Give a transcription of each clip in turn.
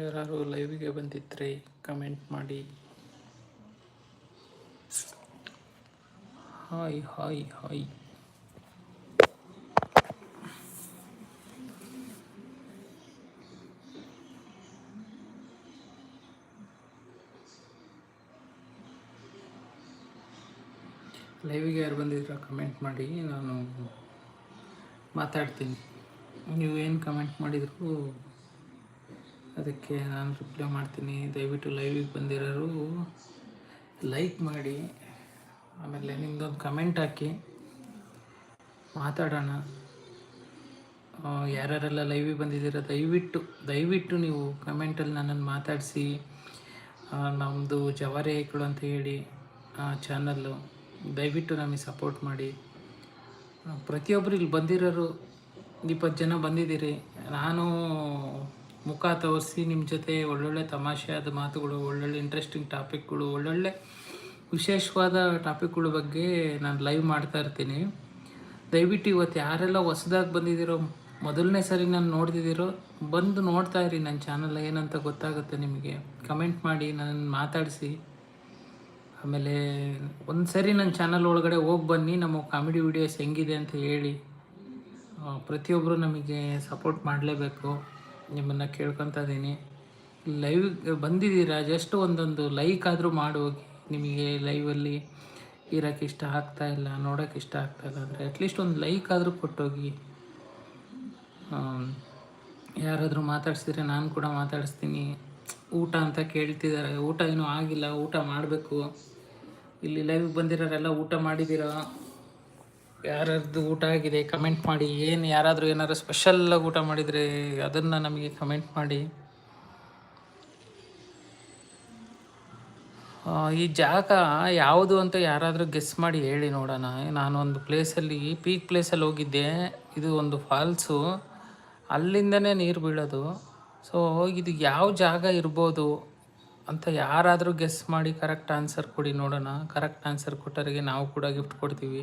ಯಾರು ಲೈವಿಗೆ ಬಂದಿದ್ರೆ ಕಮೆಂಟ್ ಮಾಡಿ. ಹಾಯ್ ಹಾಯ್ ಹಾಯ್ ಲೈವಿಗೆ ಯಾರು ಬಂದಿದ್ರ ಕಮೆಂಟ್ ಮಾಡಿ, ನಾನು ಮಾತಾಡ್ತೀನಿ. ನೀವು ಏನು ಕಮೆಂಟ್ ಮಾಡಿದ್ರು? ಅದಕ್ಕೆ ನಾನು ರಿಪ್ಲೈ ಮಾಡ್ತೀನಿ. ದಯವಿಟ್ಟು ಲೈವಿಗೆ ಬಂದಿರೋರು ಲೈಕ್ ಮಾಡಿ. ಆಮೇಲೆ ನಿಮ್ಮದೊಂದು ಕಮೆಂಟ್ ಹಾಕಿ. ಮಾತಾಡೋಣ. ಆ, ಯಾರ್ಯಾರೆಲ್ಲ ಲೈವಿಗೆ ಬಂದಿದ್ದೀರ ದಯವಿಟ್ಟು ದಯವಿಟ್ಟು ನೀವು ಕಮೆಂಟಲ್ಲಿ ನನ್ನನ್ನು ಮಾತಾಡಿಸಿ. ನಮ್ಮದು ಜವಾರಿ ಐಕ್ಳು ಅಂತ ಹೇಳಿ ಚಾನಲ್ಲು ದಯವಿಟ್ಟು ನಮಗೆ ಸಪೋರ್ಟ್ ಮಾಡಿ. ಆ, ಪ್ರತಿಯೊಬ್ಬರು ಇಲ್ಲಿ ಬಂದಿರೋರು ಇಪ್ಪತ್ತು ಜನ ಬಂದಿದ್ದೀರಿ. ನಾನು ಮುಖ ತೋರಿಸಿ ನಿಮ್ಮ ಜೊತೆ ಒಳ್ಳೊಳ್ಳೆ ತಮಾಷೆಯಾದ ಮಾತುಗಳು, ಒಳ್ಳೊಳ್ಳೆ ಇಂಟ್ರೆಸ್ಟಿಂಗ್ ಟಾಪಿಕ್ಗಳು ಒಳ್ಳೊಳ್ಳೆ ವಿಶೇಷವಾದ ಟಾಪಿಕ್ಗಳ ಬಗ್ಗೆ ನಾನು ಲೈವ್ ಮಾಡ್ತಾ ಇರ್ತೀನಿ. ದಯವಿಟ್ಟು ಇವತ್ತು ಯಾರೆಲ್ಲ ಹೊಸದಾಗಿ ಬಂದಿದ್ದೀರೋ, ಮೊದಲನೇ ಸರಿ ನಾನು ನೋಡ್ತಿದ್ದೀರೋ, ಬಂದು ನೋಡ್ತಾ ಇರಿ ನನ್ನ ಚಾನಲ್ ಏನಂತ ಗೊತ್ತಾಗುತ್ತೆ ನಿಮಗೆ. ಕಮೆಂಟ್ ಮಾಡಿ ನನ್ನ ಮಾತಾಡಿಸಿ. ಆಮೇಲೆ ಒಂದು ಸರಿ ನನ್ನ ಚಾನಲ್ ಒಳಗಡೆ ಹೋಗಿ ಬನ್ನಿ, ನಮ್ಮ ಕಾಮಿಡಿ ವಿಡಿಯೋಸ್ ಹೆಂಗಿದೆ ಅಂತ ಹೇಳಿ. ಪ್ರತಿಯೊಬ್ಬರು ನಮಗೆ ಸಪೋರ್ಟ್ ಮಾಡಲೇಬೇಕು. ನಿಮ್ಮನ್ನು ಕೇಳ್ಕೊತಾ ಇದ್ದೀನಿ ಲೈವ್ ಬಂದಿದ್ದೀರಾ? ಜಸ್ಟ್ ಒಂದೊಂದು ಲೈಕ್ ಆದರೂ ಮಾಡೋಗಿ ನಿಮಗೆ ಲೈವಲ್ಲಿ ಇರೋಕ್ಕೆ ಇಷ್ಟ ಆಗ್ತಾ ಇಲ್ಲ, ನೋಡೋಕ್ಕೆ ಇಷ್ಟ ಆಗ್ತಾ ಇಲ್ಲ ಅಂದರೆ ಅಟ್ಲೀಸ್ಟ್ ಒಂದು ಲೈಕ್ ಆದರೂ ಕೊಟ್ಟೋಗಿ. ಯಾರಾದರೂ ಮಾತಾಡ್ಸಿದ್ರೆ ನಾನು ಕೂಡ ಮಾತಾಡಿಸ್ತೀನಿ. ಊಟ ಅಂತ ಕೇಳ್ತಿದ್ದಾರೆ. ಊಟ ಏನೂ ಆಗಿಲ್ಲ. ಊಟ ಮಾಡಬೇಕು. ಇಲ್ಲಿ ಲೈವ್ಗೆ ಬಂದಿರೋರೆಲ್ಲ ಊಟ ಮಾಡಿದ್ದೀರಾ? ಯಾರ್ಯಾರ್ದು ಊಟ ಆಗಿದೆ ಕಮೆಂಟ್ ಮಾಡಿ, ಏನು ಯಾರಾದರೂ ಏನಾರು ಸ್ಪೆಷಲ್ಲಾಗಿ ಊಟ ಮಾಡಿದರೆ ಅದನ್ನು ನಮಗೆ ಕಮೆಂಟ್ ಮಾಡಿ. ಈ ಜಾಗ ಯಾವುದು ಅಂತ ಯಾರಾದರೂ ಗೆಸ್ ಮಾಡಿ ಹೇಳಿ ನೋಡೋಣ. ನಾನು ಒಂದು ಪ್ಲೇಸಲ್ಲಿ ಪೀಕ್ ಪ್ಲೇಸಲ್ಲಿ ಹೋಗಿದ್ದೆ. ಇದು ಒಂದು ಫಾಲ್ಸು ಅಲ್ಲಿಂದನೇ ನೀರು ಬೀಳೋದು. ಸೊ ಇದು ಯಾವ ಜಾಗ ಇರ್ಬೋದು ಅಂತ ಯಾರಾದರೂ ಗೆಸ್ ಮಾಡಿ ಕರೆಕ್ಟ್ ಆನ್ಸರ್ ಕೊಡಿ ನೋಡೋಣ. ಕರೆಕ್ಟ್ ಆನ್ಸರ್ ಕೊಟ್ಟವರಿಗೆ ನಾವು ಕೂಡ ಗಿಫ್ಟ್ ಕೊಡ್ತೀವಿ.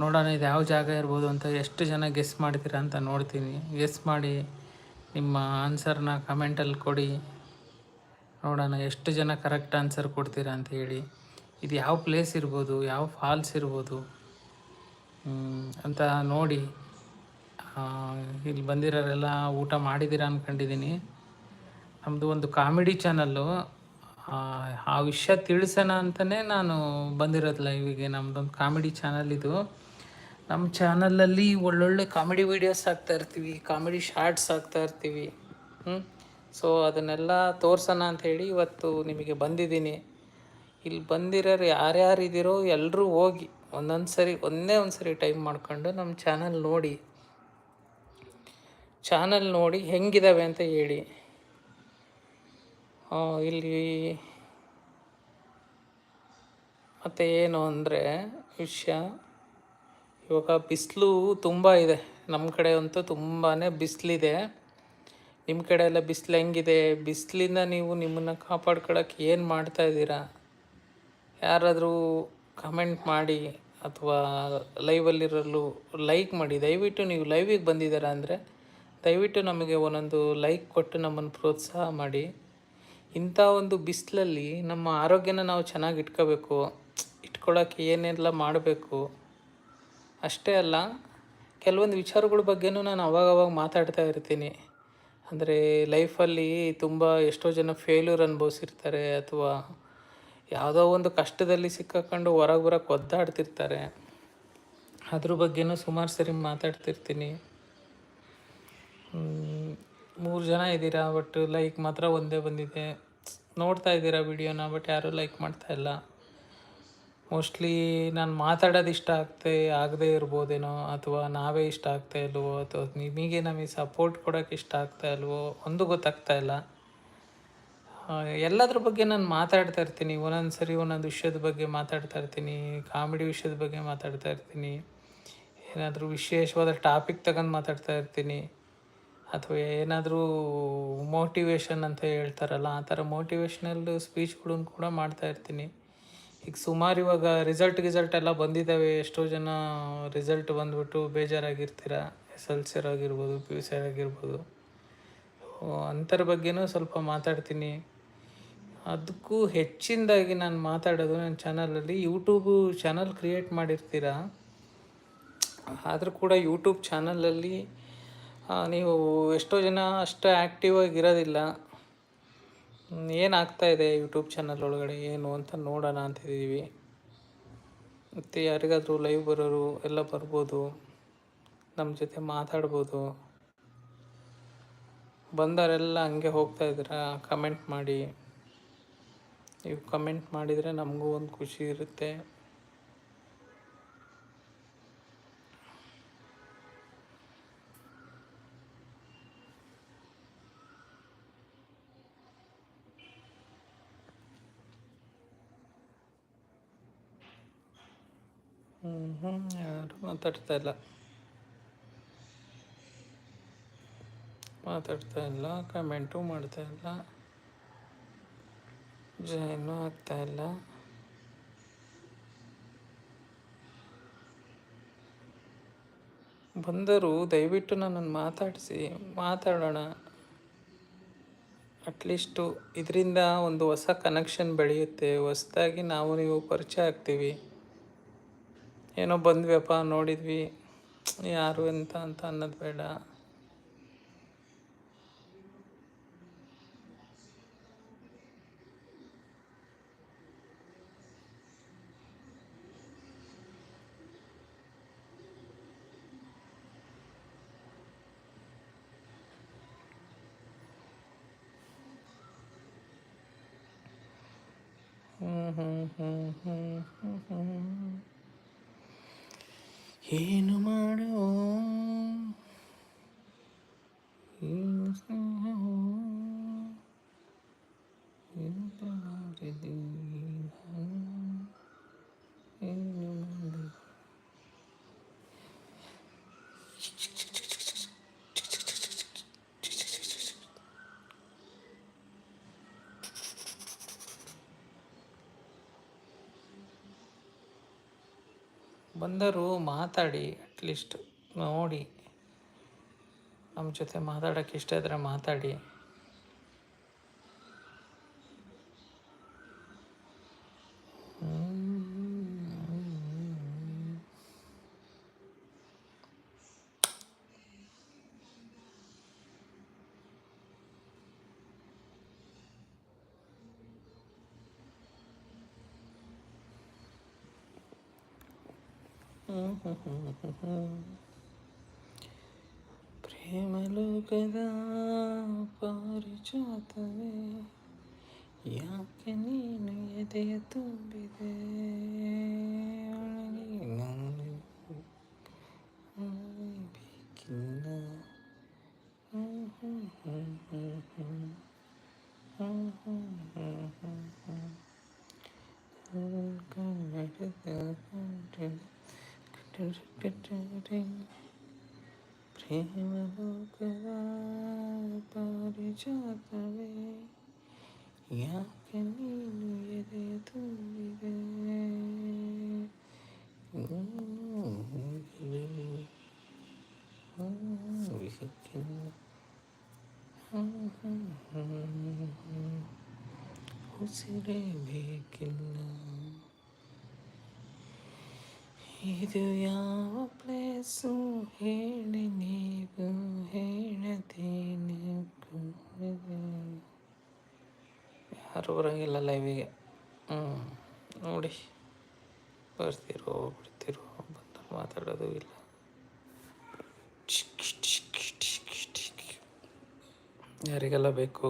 ನೋಡೋಣ ಇದು ಯಾವ ಜಾಗ ಇರ್ಬೋದು ಅಂತ ಎಷ್ಟು ಜನ ಗೆಸ್ ಮಾಡ್ತೀರಾ ಅಂತ ನೋಡ್ತೀನಿ. ಗೆಸ್ ಮಾಡಿ ನಿಮ್ಮ ಆನ್ಸರ್ನ ಕಮೆಂಟಲ್ಲಿ ಕೊಡಿ. ನೋಡೋಣ ಎಷ್ಟು ಜನ ಕರೆಕ್ಟ್ ಆನ್ಸರ್ ಕೊಡ್ತೀರಾ ಅಂತ ಹೇಳಿ. ಇದು ಯಾವ ಪ್ಲೇಸ್ ಇರ್ಬೋದು, ಯಾವ ಫಾಲ್ಸ್ ಇರ್ಬೋದು ಅಂತ ನೋಡಿ. ಇಲ್ಲಿ ಬಂದಿರೋರೆಲ್ಲ ಊಟ ಮಾಡಿದ್ದೀರಾ ಅಂದ್ಕೊಂಡಿದ್ದೀನಿ ನಮ್ಮದು ಒಂದು ಕಾಮಿಡಿ ಚಾನಲ್ಲು ಆ ವಿಷಯ ತಿಳಿಸೋಣ ಅಂತಲೇ ನಾನು ಬಂದಿರೋದು ಲೈವಿಗೆ ನಮ್ಮದೊಂದು ಕಾಮಿಡಿ ಚಾನಲ್ ಇದು. ನಮ್ಮ ಚಾನಲಲ್ಲಿ ಒಳ್ಳೊಳ್ಳೆ ಕಾಮಿಡಿ ವೀಡಿಯೋಸ್ ಹಾಕ್ತಾ ಇರ್ತೀವಿ, ಕಾಮಿಡಿ ಶಾರ್ಟ್ಸ್ ಹಾಕ್ತಾ ಇರ್ತೀವಿ. ಹ್ಞೂ ಸೊ ಅದನ್ನೆಲ್ಲ ತೋರ್ಸೋಣ ಹೇಳಿ ಇವತ್ತು ನಿಮಗೆ ಬಂದಿದ್ದೀನಿ. ಇಲ್ಲಿ ಬಂದಿರೋರು ಯಾರ್ಯಾರು ಇದ್ದೀರೋ ಎಲ್ಲರೂ ಹೋಗಿ ಒಂದೊಂದು ಸರಿ ಒಂದೇ ಒಂದು ಸರಿ ಟೈಮ್ ಮಾಡ್ಕೊಂಡು ನಮ್ಮ ಚಾನಲ್ ನೋಡಿ. ಚಾನಲ್ ನೋಡಿ ಹೆಂಗಿದಾವೆ ಅಂತ ಹೇಳಿ. ಇಲ್ಲಿ ಮತ್ತು ಏನು ಅಂದರೆ ವಿಷಯ ಇವಾಗ ಬಿಸಿಲು ತುಂಬ ಇದೆ. ನಮ್ಮ ಕಡೆ ಅಂತೂ ತುಂಬಾ ಬಿಸಿಲಿದೆ. ನಿಮ್ಮ ಕಡೆ ಎಲ್ಲ ಬಿಸಿಲು ಹೆಂಗಿದೆ? ಬಿಸಿಲಿಂದ ನೀವು ನಿಮ್ಮನ್ನು ಕಾಪಾಡ್ಕೊಳಕ್ಕೆ ಏನು ಮಾಡ್ತಾ ಇದ್ದೀರಾ? ಯಾರಾದರೂ ಕಮೆಂಟ್ ಮಾಡಿ ಅಥವಾ ಲೈವಲ್ಲಿರಲು ಲೈಕ್ ಮಾಡಿ. ದಯವಿಟ್ಟು ನೀವು ಲೈವಿಗೆ ಬಂದಿದ್ದೀರಾ ಅಂದರೆ ದಯವಿಟ್ಟು ನಮಗೆ ಒಂದೊಂದು ಲೈಕ್ ಕೊಟ್ಟು ನಮ್ಮನ್ನು ಪ್ರೋತ್ಸಾಹ ಮಾಡಿ. ಇಂಥ ಒಂದು ಬಿಸಿಲಲ್ಲಿ ನಮ್ಮ ಆರೋಗ್ಯನ ನಾವು ಚೆನ್ನಾಗಿ ಇಟ್ಕೋಬೇಕು. ಇಟ್ಕೊಳ್ಳೋಕೆ ಏನೆಲ್ಲ ಮಾಡಬೇಕು? ಅಷ್ಟೇ ಅಲ್ಲ, ಕೆಲವೊಂದು ವಿಚಾರಗಳ ಬಗ್ಗೆನೂ ನಾನು ಅವಾಗವಾಗ ಮಾತಾಡ್ತಾ ಇರ್ತೀನಿ. ಅಂದರೆ ಲೈಫಲ್ಲಿ ತುಂಬ ಎಷ್ಟೋ ಜನ ಫೇಲ್ಯೂರ್ ಅನುಭವಿಸಿರ್ತಾರೆ ಅಥವಾ ಯಾವುದೋ ಒಂದು ಕಷ್ಟದಲ್ಲಿ ಸಿಕ್ಕಾಕೊಂಡು ಹೊರಗೆ ಬರೋಕ್ಕೆ ಒದ್ದಾಡ್ತಿರ್ತಾರೆ. ಅದ್ರ ಬಗ್ಗೆನೂ ಸುಮಾರು ಸರಿ ಮಾತಾಡ್ತಿರ್ತೀನಿ. ಮೂರು ಜನ ಇದ್ದೀರಾ ಬಟ್ ಲೈಕ್ ಮಾತ್ರ ಒಂದೇ ಬಂದಿದೆ. ನೋಡ್ತಾ ಇದ್ದೀರಾ ವಿಡಿಯೋನ ಬಟ್ ಯಾರೂ ಲೈಕ್ ಮಾಡ್ತಾ ಇಲ್ಲ. ಮೋಸ್ಟ್ಲಿ ನಾನು ಮಾತಾಡೋದು ಇಷ್ಟ ಆಗ್ತೆ, ಆಗದೇ ಇರ್ಬೋದೇನೋ, ಅಥವಾ ನಾವೇ ಇಷ್ಟ ಆಗ್ತಾ ಇಲ್ವೋ, ಅಥವಾ ನಿಮಗೆ ನಮಗೆ ಸಪೋರ್ಟ್ ಕೊಡೋಕೆ ಇಷ್ಟ ಆಗ್ತಾ ಇಲ್ವೋ, ಒಂದು ಗೊತ್ತಾಗ್ತಾ ಇಲ್ಲ. ಎಲ್ಲದ್ರ ಬಗ್ಗೆ ನಾನು ಮಾತಾಡ್ತಾ ಇರ್ತೀನಿ. ಒಂದೊಂದು ಸರಿ ಒಂದೊಂದು ವಿಷಯದ ಬಗ್ಗೆ ಮಾತಾಡ್ತಾ ಇರ್ತೀನಿ. ಕಾಮಿಡಿ ವಿಷಯದ ಬಗ್ಗೆ ಮಾತಾಡ್ತಾ ಇರ್ತೀನಿ. ಏನಾದರೂ ವಿಶೇಷವಾದ ಟಾಪಿಕ್ ತಗೊಂಡು ಮಾತಾಡ್ತಾ ಇರ್ತೀನಿ. ಅಥವಾ ಏನಾದರೂ ಮೋಟಿವೇಶನ್ ಅಂತ ಹೇಳ್ತಾರಲ್ಲ, ಆ ಥರ ಮೋಟಿವೇಶ್ನಲ್ ಸ್ಪೀಚ್ಗಳನ್ನು ಕೂಡ ಮಾಡ್ತಾ ಇರ್ತೀನಿ. ಈಗ ಸುಮಾರು ಇವಾಗ ರಿಸಲ್ಟ್ ಗಿಸಲ್ಟ್ ಎಲ್ಲ ಬಂದಿದ್ದಾವೆ. ಎಷ್ಟೋ ಜನ ರಿಸಲ್ಟ್ ಬಂದ್ಬಿಟ್ಟು ಬೇಜಾರಾಗಿರ್ತೀರ? ಎಸ್ ಎಲ್ ಸಿ ಆಗಿರ್ಬೋದು ಪಿ ಯು ಸಿ ಆಗಿರ್ಬೋದು. ಅಂಥರ ಬಗ್ಗೆನೂ ಸ್ವಲ್ಪ ಮಾತಾಡ್ತೀನಿ. ಅದಕ್ಕೂ ಹೆಚ್ಚಿನದಾಗಿ ನಾನು ಮಾತಾಡೋದು ನನ್ನ ಚಾನಲಲ್ಲಿ ಯೂಟ್ಯೂಬು ಚಾನಲ್ ಕ್ರಿಯೇಟ್ ಮಾಡಿರ್ತೀರ? ಆದರೂ ಕೂಡ ಯೂಟ್ಯೂಬ್ ಚಾನಲಲ್ಲಿ ನೀವು ಎಷ್ಟೋ ಜನ ಅಷ್ಟು ಆ್ಯಕ್ಟಿವ್ ಆಗಿರೋದಿಲ್ಲ ಏನಾಗ್ತಾ ಇದೆ ಯೂಟ್ಯೂಬ್ ಚಾನಲ್ ಒಳಗಡೆ? ಏನು ಅಂತ ನೋಡೋಣ ಅಂತಿದ್ದೀವಿ ಮತ್ತು ಯಾರಿಗಾದರೂ ಲೈವ್ ಬರೋರು ಎಲ್ಲ ಬರ್ಬೋದು. ನಮ್ಮ ಜೊತೆ ಮಾತಾಡ್ಬೋದು. ಬಂದವರೆಲ್ಲ ಹಂಗೆ ಹೋಗ್ತಾ ಇದ್ದೀರಾ? ಕಮೆಂಟ್ ಮಾಡಿ. ನೀವು ಕಮೆಂಟ್ ಮಾಡಿದರೆ ನಮಗೂ ಒಂದು ಖುಷಿ ಇರುತ್ತೆ. ಹ್ಞೂ ಯಾರು ಮಾತಾಡ್ತಾ ಇಲ್ಲ. ಮಾತಾಡ್ತಾ ಇಲ್ಲ, ಕಮೆಂಟು ಮಾಡ್ತಾ ಇಲ್ಲ. ಜಾಯ್ನು ಆಗ್ತಾ ಇಲ್ಲ. ಬಂದರು, ದಯವಿಟ್ಟು ನನ್ನನ್ನು ಮಾತಾಡಿಸಿ, ಮಾತಾಡೋಣ. ಅಟ್ಲೀಸ್ಟು ಇದರಿಂದ ಒಂದು ಹೊಸ ಕನೆಕ್ಷನ್ ಬೆಳೆಯುತ್ತೆ. ಹೊಸದಾಗಿ ನಾವು ನೀವು ಪರಿಚಯ ಆಗ್ತೀವಿ. ಏನೋ ಬಂದ್ವಿಯಪ್ಪ ನೋಡಿದ್ವಿ. ಯಾರು ಎಂತ ಅಂತ ಅನ್ನೋದು ಬೇಡ. ಏನು ಮಾಡುವ ಏನು ಸ್ನೇಹವೋ ಎಂತ ಮಾಡಿದ್ದೀನಿ ನಾನು? ಏನು ಮಾಡಿದೆ? ಬಂದರು ಮಾತಾಡಿ ಅಟ್ಲೀಸ್ಟ್ ನೋಡಿ. ನಮ್ಮ ಜೊತೆ ಮಾತಾಡೋಕ್ಕೆ ಇಷ್ಟ ಇದ್ದರೆ ಮಾತಾಡಿ. जातवे ये नीन ये दे तुम भी दे। ಎದೆ ತುಂಬಿದೆ ಉಸಿರೇ ಬೇಕಿಲ್ಲ ಇದು ಯಾವ ಪ್ಲೇಸು ಹೇಳಿ ನೀವು ಹೇಳದೇನೆ ಯಾರು ಬರೋಂಗಿಲ್ಲ ಲೈವಿಗೆ ಹ್ಞೂ ನೋಡಿ ಬರ್ತಿರೋ ಬಿಡ್ತಿರೋ ಬಂದು ಮಾತಾಡೋದು ಇಲ್ಲ. ಯಾರಿಗೆಲ್ಲ ಬೇಕು?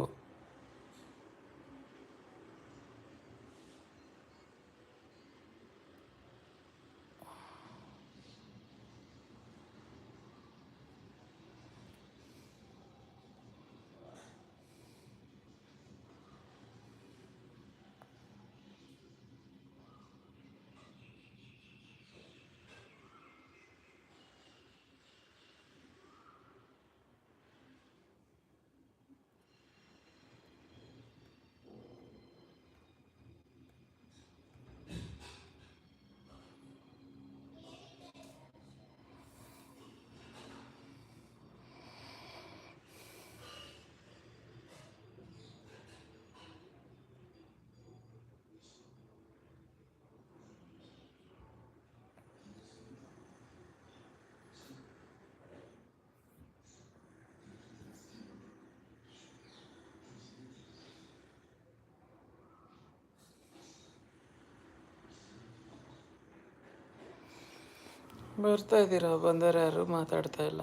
ಬರ್ತಾ ಇದ್ದೀರಾ? ಬಂದರೆ ಯಾರು ಮಾತಾಡ್ತಾ ಇಲ್ಲ.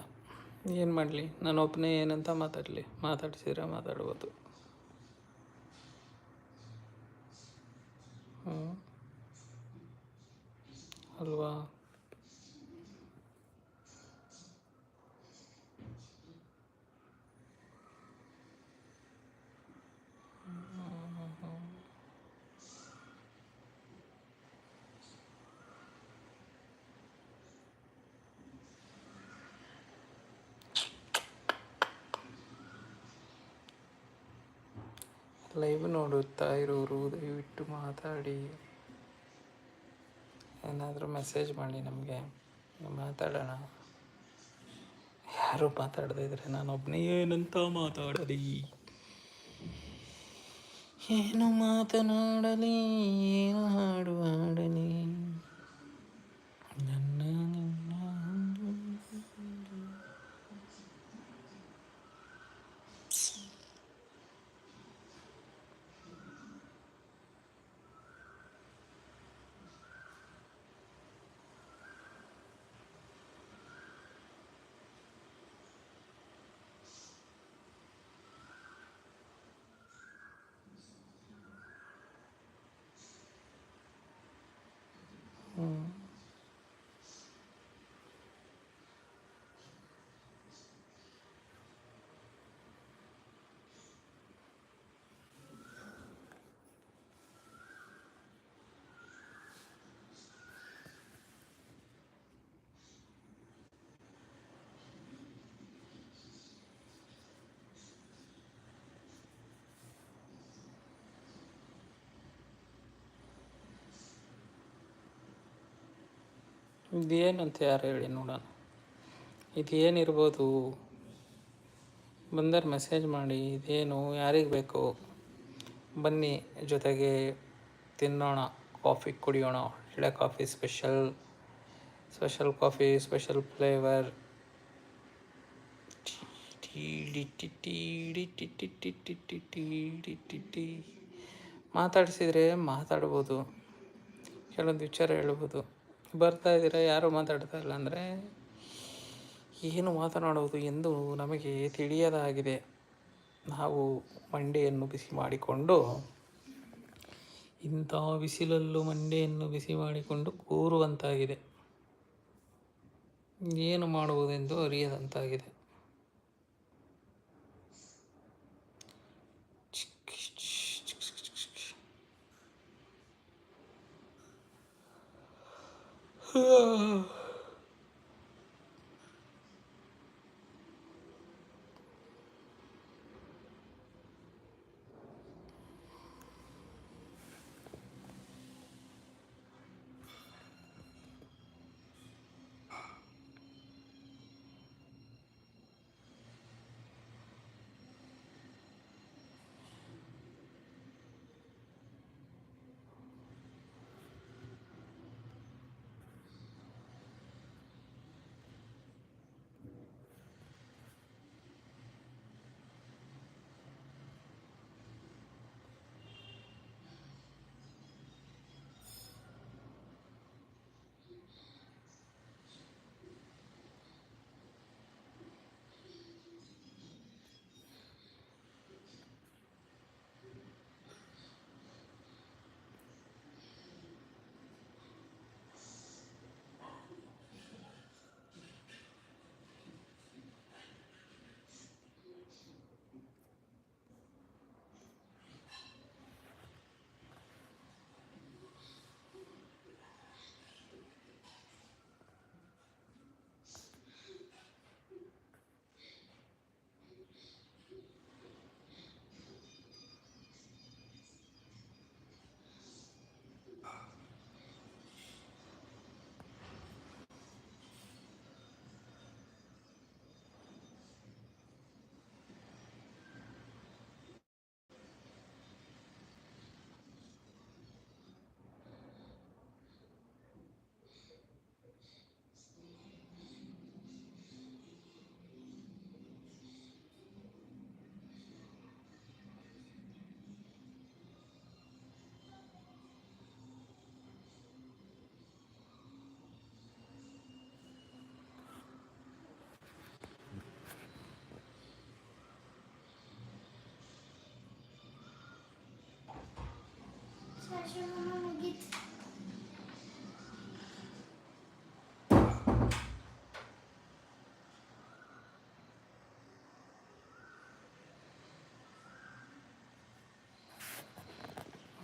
ಏನು ಮಾಡಲಿ? ನಾನು ಒಬ್ಬನೇ ಏನಂತ ಮಾತಾಡಲಿ? ಮಾತಾಡ್ಸಿದ್ರೆ ಮಾತಾಡ್ಬೋದು. ಹ್ಞೂ ಅಲ್ವಾ? ಲೈವ್ ನೋಡುತ್ತಾ ಇರೋರು, ದಯವಿಟ್ಟು ಮಾತಾಡಿ. ಏನಾದರೂ ಮೆಸೇಜ್ ಮಾಡಿ ನಮಗೆ. ಮಾತಾಡೋಣ. ಯಾರು ಮಾತಾಡದೇ ಇದ್ರೆ ನಾನು ಒಬ್ಬನೇ ಏನಂತ ಮಾತಾಡಲಿ. ಏನು ಮಾತನಾಡಲಿ, ಏನು ಹಾಡು ಹಾಡಲಿ. ನಿನ್ನ ಇದೇನಂತ ಯಾರು ಹೇಳಿ ನೋಡೋಣ. ಇದೇನಿರ್ಬೋದು? ಬಂದರೆ ಮೆಸೇಜ್ ಮಾಡಿ, ಇದೇನು? ಯಾರಿಗೆ ಬೇಕು? ಬನ್ನಿ, ಜೊತೆಗೆ ತಿನ್ನೋಣ ಕಾಫಿ ಕುಡಿಯೋಣ, ಒಳ್ಳೆ coffee special special coffee special flavour ಮಾತಾಡಿಸಿದರೆ ಮಾತಾಡ್ಬೋದು ಕೆಲವೊಂದು ವಿಚಾರ ಹೇಳ್ಬೋದು ಬರ್ತಾ ಇದ್ದೀರಾ? ಯಾರು ಮಾತಾಡ್ತಾ ಇಲ್ಲ ಅಂದರೆ ಏನು ಮಾತನಾಡುವುದು ಎಂದು ನಮಗೆ ತಿಳಿಯದಾಗಿದೆ. ನಾವು ಮಂಡೆಯನ್ನು ಬಿಸಿ ಮಾಡಿಕೊಂಡು ಇಂಥ ಬಿಸಿಲಲ್ಲೂ ಮಂಡೆಯನ್ನು ಬಿಸಿ ಮಾಡಿಕೊಂಡು ಕೂರುವಂತಾಗಿದೆ. ಏನು ಮಾಡುವುದೆಂದು ಅರಿಯದಂತಾಗಿದೆ. 啊。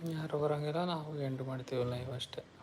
ಯಾರು ಬರೋಂಗಿಲ್ಲ ನಾವು ಎಂಡ್ ಮಾಡ್ತೀವಿ ಲೈವ್ ಅಷ್ಟೇ.